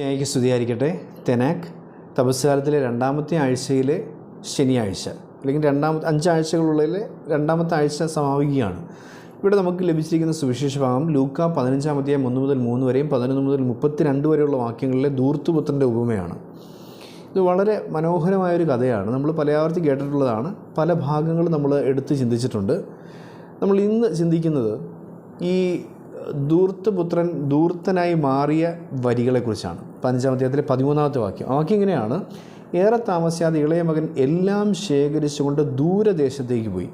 ായിക്ക് സ്തുതിയായിരിക്കട്ടെ. തെനാക്ക് തപസ്കാലത്തിലെ രണ്ടാമത്തെ ആഴ്ചയിലെ ശനിയാഴ്ച അല്ലെങ്കിൽ രണ്ടാമത്തെ അഞ്ചാഴ്ചകളുള്ളിലെ രണ്ടാമത്തെ ആഴ്ച സമാപിക്കുകയാണ്. ഇവിടെ നമുക്ക് ലഭിച്ചിരിക്കുന്ന സുവിശേഷ ഭാഗം ലൂക്ക പതിനഞ്ചാമത്തെ ഒന്ന് മുതൽ മൂന്ന് വരെയും പതിനൊന്ന് മുതൽ മുപ്പത്തിരണ്ട് വരെയുള്ള വാക്യങ്ങളിലെ ദൂർത്തുപുത്രന്റെ ഉപമയാണ്. ഇത് വളരെ മനോഹരമായൊരു കഥയാണ്. നമ്മൾ പലയാവർത്തി കേട്ടിട്ടുള്ളതാണ്. പല ഭാഗങ്ങളും നമ്മൾ എടുത്ത് ചിന്തിച്ചിട്ടുണ്ട്. നമ്മൾ ഇന്ന് ചിന്തിക്കുന്നത് ഈ ദൂർത്തപുത്രൻ ദൂർത്തനായി മാറിയ വരികളെക്കുറിച്ചാണ്. അധ്യായത്തിലെ പതിമൂന്നാമത്തെ വാക്യം. വാക്യം ഇങ്ങനെയാണ്. ഏറെ താമസിയാതെ ഇളയ മകൻ എല്ലാം ശേഖരിച്ചുകൊണ്ട് ദൂരദേശത്തേക്ക് പോയി.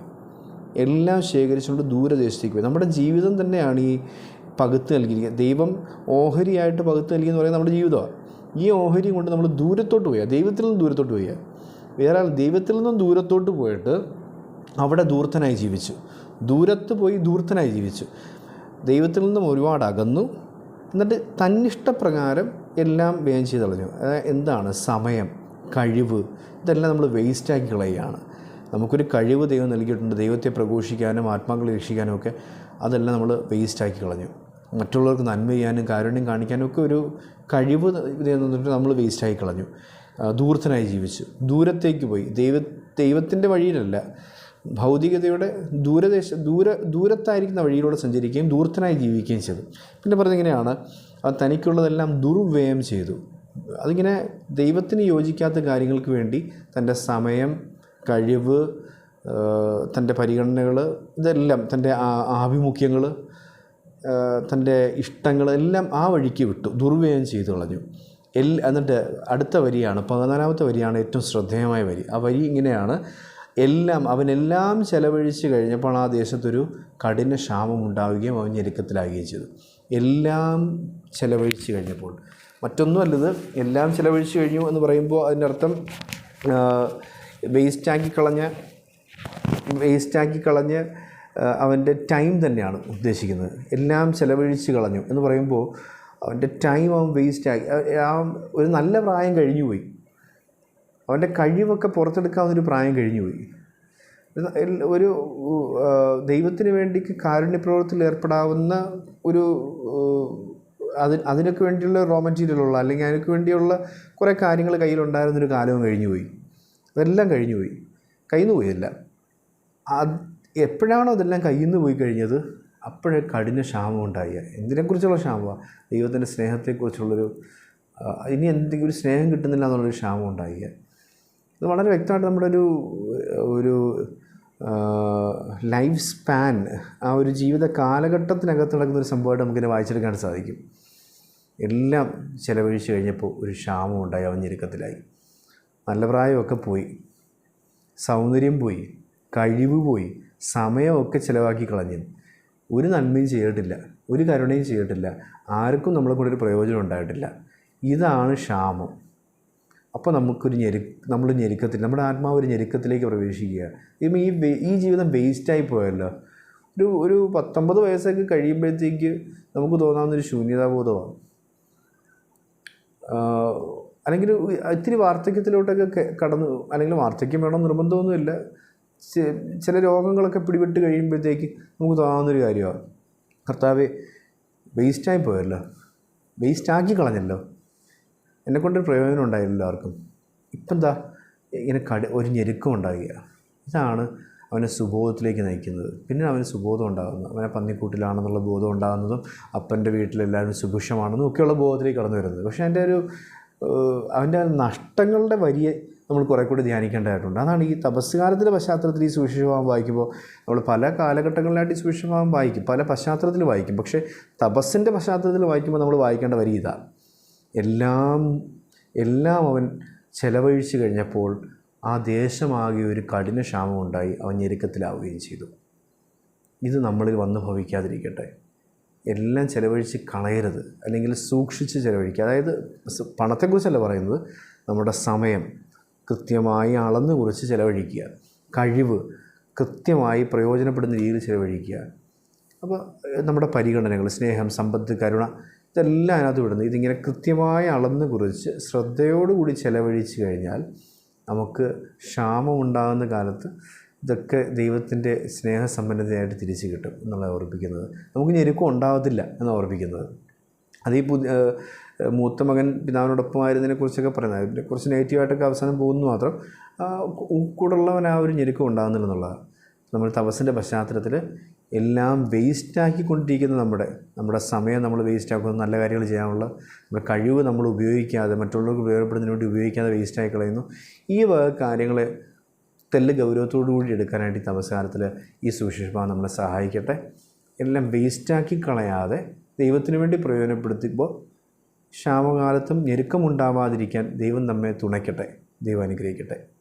എല്ലാം ശേഖരിച്ചുകൊണ്ട് ദൂരദേശത്തേക്ക് പോയി. നമ്മുടെ ജീവിതം തന്നെയാണ് ഈ പകുത്ത് നൽകിയിരിക്കുന്നത് ദൈവം ഓഹരിയായിട്ട് പകുത്ത് നൽകിയെന്ന് പറയുന്നത് നമ്മുടെ ജീവിതമാണ്. ഈ ഓഹരി കൊണ്ട് നമ്മൾ ദൂരത്തോട്ട് പോയാൽ ദൈവത്തിൽ നിന്നും ദൂരത്തോട്ട് പോയാൽ വേറെ ദൈവത്തിൽ നിന്നും ദൂരത്തോട്ട് പോയിട്ട് അവിടെ ദൂർത്തനായി ജീവിച്ചു. ദൂരത്ത് പോയി ദൂർത്തനായി ജീവിച്ചു. ദൈവത്തിൽ നിന്നും ഒരുപാട് അകന്നു. എന്നിട്ട് തന്നിഷ്ടപ്രകാരം എല്ലാം വ്യയം ചെയ്ത് കളഞ്ഞു. എന്താണ്? സമയം കഴിവ് ഇതെല്ലാം നമ്മൾ വേസ്റ്റാക്കി കളയുകയാണ്. നമുക്കൊരു കഴിവ് ദൈവം നൽകിയിട്ടുണ്ട്. ദൈവത്തെ പ്രഘോഷിക്കാനും ആത്മാക്കളെ രക്ഷിക്കാനും ഒക്കെ അതെല്ലാം നമ്മൾ വേസ്റ്റാക്കി കളഞ്ഞു. മറ്റുള്ളവർക്ക് നന്മ ചെയ്യാനും കാരുണ്യം കാണിക്കാനും ഒക്കെ ഒരു കഴിവ് തന്നിട്ട് നമ്മൾ വേസ്റ്റാക്കി കളഞ്ഞു. ദൂരത്തിനായി ജീവിച്ചു. ദൂരത്തേക്ക് പോയി. ദൈവ ദൈവത്തിന്റെ വഴിയിലല്ല. ഭൗതികതയുടെ ദൂരദേശ ദൂര ദൂരത്തായിരിക്കുന്ന വഴിയിലൂടെ സഞ്ചരിക്കുകയും ദൂരത്തിനായി ജീവിക്കുകയും ചെയ്തു. പിന്നെ പറഞ്ഞത് ഇങ്ങനെയാണ് അത് തനിക്കുള്ളതെല്ലാം ദുർവ്യയം ചെയ്തു. അതിങ്ങനെ ദൈവത്തിന് യോജിക്കാത്ത കാര്യങ്ങൾക്ക് വേണ്ടി തന്റെ സമയം കഴിവ് തന്റെ പരിഗണനകൾ ഇതെല്ലാം തന്റെ ആഭിമുഖ്യങ്ങൾ തന്റെ ഇഷ്ടങ്ങൾ എല്ലാം ആ വഴിക്ക് വിട്ടു ദുർവ്യയം ചെയ്തു കളഞ്ഞു. എൽ എന്നിട്ട് അടുത്ത വരിയാണ് പതിനാലാമത്തെ വരിയാണ് ഏറ്റവും ശ്രദ്ധേയമായ വരി. ആ വരി ഇങ്ങനെയാണ് എല്ലാം അവനെല്ലാം ചെലവഴിച്ച് കഴിഞ്ഞപ്പോൾ ആ ദേശത്തൊരു കഠിന ക്ഷാമം ഉണ്ടാവുകയും അവൻ ഞെരുക്കത്തിലാകുകയും ചെയ്തു. എല്ലാം ചെലവഴിച്ച് കഴിഞ്ഞപ്പോൾ. മറ്റൊന്നുമല്ലത് എല്ലാം ചിലവഴിച്ച് കഴിഞ്ഞു എന്ന് പറയുമ്പോൾ അതിന്റെ അർത്ഥം വേസ്റ്റ് ആക്കി കളഞ്ഞ വേസ്റ്റാക്കി കളഞ്ഞ് ആ, അവന്റെ ടൈം തന്നെയാണ് ഉദ്ദേശിക്കുന്നത്. എല്ലാം ചിലവഴിച്ച് കളഞ്ഞു എന്ന് പറയുമ്പോൾ അവന്റെ ടൈം അവൻ വേസ്റ്റ് ആക്കി ആ ഒരു നല്ല പ്രായം കഴിഞ്ഞു പോയി അവന്റെ കഴിവൊക്കെ പുറത്തെടുക്കാവുന്നൊരു പ്രായം കഴിഞ്ഞു പോയി ഒരു ദൈവത്തിന് വേണ്ടി കാരുണ്യപ്രവർത്തിൽ ഏർപ്പെടാവുന്ന ഒരു അതി അത് അതിനൊക്കെ വേണ്ടിയുള്ള റോ മെറ്റീരിയലുള്ള അല്ലെങ്കിൽ അതിനൊക്കെ വേണ്ടിയുള്ള കുറേ കാര്യങ്ങൾ കയ്യിലുണ്ടായിരുന്നൊരു കാലവും കഴിഞ്ഞു പോയി അതെല്ലാം കഴിഞ്ഞുപോയി. കയ്യിൽ നിന്ന് പോയില്ല. അത് എപ്പോഴാണോ അതെല്ലാം കയ്യിൽ നിന്ന് പോയി കഴിഞ്ഞത്? അപ്പോഴേ കഠിന ക്ഷാമം ഉണ്ടായി. എന്തിനെക്കുറിച്ചുള്ള ക്ഷാമമാണ് ദൈവത്തിന്റെ സ്നേഹത്തെക്കുറിച്ചുള്ളൊരു ഇനി എന്തെങ്കിലും ഒരു സ്നേഹം കിട്ടുന്നില്ല എന്നുള്ളൊരു ക്ഷാമം ഉണ്ടായി. ഇത് വളരെ വ്യക്തമായിട്ട് നമ്മുടെ ഒരു ഒരു ലൈഫ് സ്പാൻ ആ ഒരു ജീവിത കാലഘട്ടത്തിനകത്ത് നടക്കുന്ന ഒരു സംഭവമായിട്ട് നമുക്കിനെ വായിച്ചെടുക്കാൻ സാധിക്കും. എല്ലാം ചിലവഴിച്ച് കഴിഞ്ഞപ്പോൾ ഒരു ക്ഷാമം ഉണ്ടായി അവൻ ഞെരുക്കത്തിലായി നല്ല പ്രായമൊക്കെ പോയി സൗന്ദര്യം പോയി കഴിവ് പോയി സമയമൊക്കെ ചിലവാക്കി കളഞ്ഞു. ഒരു നന്മയും ചെയ്തിട്ടില്ല ഒരു കരുണയും ചെയ്തിട്ടില്ല ആർക്കും നമ്മളെ കൊണ്ടൊരു പ്രയോജനം ഉണ്ടായിട്ടില്ല. ഇതാണ് ക്ഷാമം. അപ്പോൾ നമുക്കൊരു ഞെരു നമ്മൾ ഞെരുക്കത്തിൽ നമ്മുടെ ആത്മാവ് ഒരു ഞെരുക്കത്തിലേക്ക് പ്രവേശിക്കുക. ഇപ്പം ഈ ഈ ജീവിതം വേസ്റ്റായി പോയല്ലോ. ഒരു ഒരു പത്തൊമ്പത് വയസ്സൊക്കെ കഴിയുമ്പോഴത്തേക്ക് നമുക്ക് തോന്നാവുന്നൊരു ശൂന്യതാബോധമാണ്. അല്ലെങ്കിൽ ഇത്തിരി വാർദ്ധക്യത്തിലോട്ടൊക്കെ കടന്നു അല്ലെങ്കിൽ വാർദ്ധക്യം വേണം നിർബന്ധമൊന്നുമില്ല. ചില രോഗങ്ങളൊക്കെ പിടിപെട്ട് കഴിയുമ്പോഴത്തേക്ക് നമുക്ക് തോന്നാവുന്നൊരു കാര്യമാണ്. കർത്താവ് വേസ്റ്റായി പോയല്ലോ. വേസ്റ്റാക്കി കളഞ്ഞല്ലോ. എന്നെക്കൊണ്ടൊരു പ്രയോജനം ഉണ്ടായില്ല ആർക്കും. ഇപ്പം എന്താ ഇങ്ങനെ കട ഒരു ഞെരുക്കം ഉണ്ടാകുക ഇതാണ് അവനെ സുബോധത്തിലേക്ക് നയിക്കുന്നത്. പിന്നെ അവന് സുബോധം ഉണ്ടാകുന്നത് അവനെ പന്നിക്കൂട്ടിലാണെന്നുള്ള ബോധം ഉണ്ടാകുന്നതും അപ്പന്റെ വീട്ടിലെല്ലാവരും സുഭിക്ഷമാണെന്നും ഒക്കെയുള്ള ബോധത്തിലേക്ക് കടന്നു വരുന്നത്. പക്ഷേ അതിന്റെ ഒരു അവന്റെ നഷ്ടങ്ങളുടെ വരിയെ നമ്മൾ കുറേ കൂടി ധ്യാനിക്കേണ്ടതായിട്ടുണ്ട്. അതാണ് ഈ തപസ്കാലത്തിന്റെ പശ്ചാത്തലത്തിൽ ഈ സുവിശേഷഭാവം വായിക്കുമ്പോൾ നമ്മൾ പല കാലഘട്ടങ്ങളിലായിട്ട് ഈ സുവിശേഷഭാവം വായിക്കും പല പശ്ചാത്തലത്തിൽ വായിക്കും. പക്ഷേ തപസ്സിന്റെ പശ്ചാത്തലത്തിൽ വായിക്കുമ്പോൾ നമ്മൾ വായിക്കേണ്ട വരി ഇതാണ് എല്ലാം എല്ലാം അവൻ ചെലവഴിച്ചു കഴിഞ്ഞപ്പോൾ ആ ദേശമാകെ ഒരു കഠിന ക്ഷാമമുണ്ടായി അവൻ ഞെരുക്കത്തിലാവുകയും ചെയ്തു. ഇത് നമ്മളിൽ വന്ന് ഭവിക്കാതിരിക്കട്ടെ. എല്ലാം ചിലവഴിച്ച് കളയരുത്. അല്ലെങ്കിൽ സൂക്ഷിച്ച് ചിലവഴിക്കുക. അതായത് പണത്തെക്കുറിച്ചല്ല പറയുന്നത്. നമ്മുടെ സമയം കൃത്യമായി അളന്ന് കുറിച്ച് ചിലവഴിക്കുക. കഴിവ് കൃത്യമായി പ്രയോജനപ്പെടുന്ന രീതിയിൽ ചിലവഴിക്കുക. അപ്പോൾ നമ്മുടെ പരിഗണനകൾ സ്നേഹം സമ്പത്ത് കരുണ ഇതെല്ലാം അതിനകത്ത് വിടുന്നു. ഇതിങ്ങനെ കൃത്യമായ അളന്ന് കുറിച്ച് ശ്രദ്ധയോടുകൂടി ചിലവഴിച്ച് കഴിഞ്ഞാൽ നമുക്ക് ക്ഷാമമുണ്ടാകുന്ന കാലത്ത് ഇതൊക്കെ ദൈവത്തിന്റെ സ്നേഹസമ്പന്നതയായിട്ട് തിരിച്ചു കിട്ടും എന്നുള്ളത് ഓർപ്പിക്കുന്നത് നമുക്ക് ഞെരുക്കം ഉണ്ടാകത്തില്ല എന്ന് ഓർപ്പിക്കുന്നത് അത് ഈ പുതിയ മൂത്ത മകൻ പിതാവിനോടൊപ്പമായിരുന്നതിനെ കുറിച്ചൊക്കെ പറയുന്നത്. അതിനെ കുറച്ച് നെഗറ്റീവായിട്ടൊക്കെ അവസാനം പോകുന്നു മാത്രം കൂടുള്ളവൻ ആ ഒരു ഞെരുക്കം ഉണ്ടാകുന്നില്ല എന്നുള്ളതാണ്. നമ്മൾ തപസ്സിന്റെ പശ്ചാത്തലത്തിൽ എല്ലാം വേസ്റ്റാക്കിക്കൊണ്ടിരിക്കുന്ന നമ്മുടെ നമ്മുടെ സമയം നമ്മൾ വേസ്റ്റ് ആക്കുന്ന നല്ല കാര്യങ്ങൾ ചെയ്യാനുള്ള നമ്മുടെ കഴിവ് നമ്മൾ ഉപയോഗിക്കാതെ മറ്റുള്ളവർക്ക് ഉപയോഗപ്പെടുന്നതിന് വേണ്ടി ഉപയോഗിക്കാതെ വേസ്റ്റായി കളയുന്നു. ഈ വക കാര്യങ്ങളെ തെല്ല് ഗൗരവത്തോടു കൂടി എടുക്കാനായിട്ട് ഈ തപസ്കാലത്തിൽ ഈ സുവിശേഷഭാവം നമ്മളെ സഹായിക്കട്ടെ. എല്ലാം വേസ്റ്റാക്കി കളയാതെ ദൈവത്തിന് വേണ്ടി പ്രയോജനപ്പെടുത്തുമ്പോൾ ക്ഷാമകാലത്തും ഞെരുക്കമുണ്ടാവാതിരിക്കാൻ ദൈവം നമ്മെ തുണയ്ക്കട്ടെ. ദൈവം അനുഗ്രഹിക്കട്ടെ.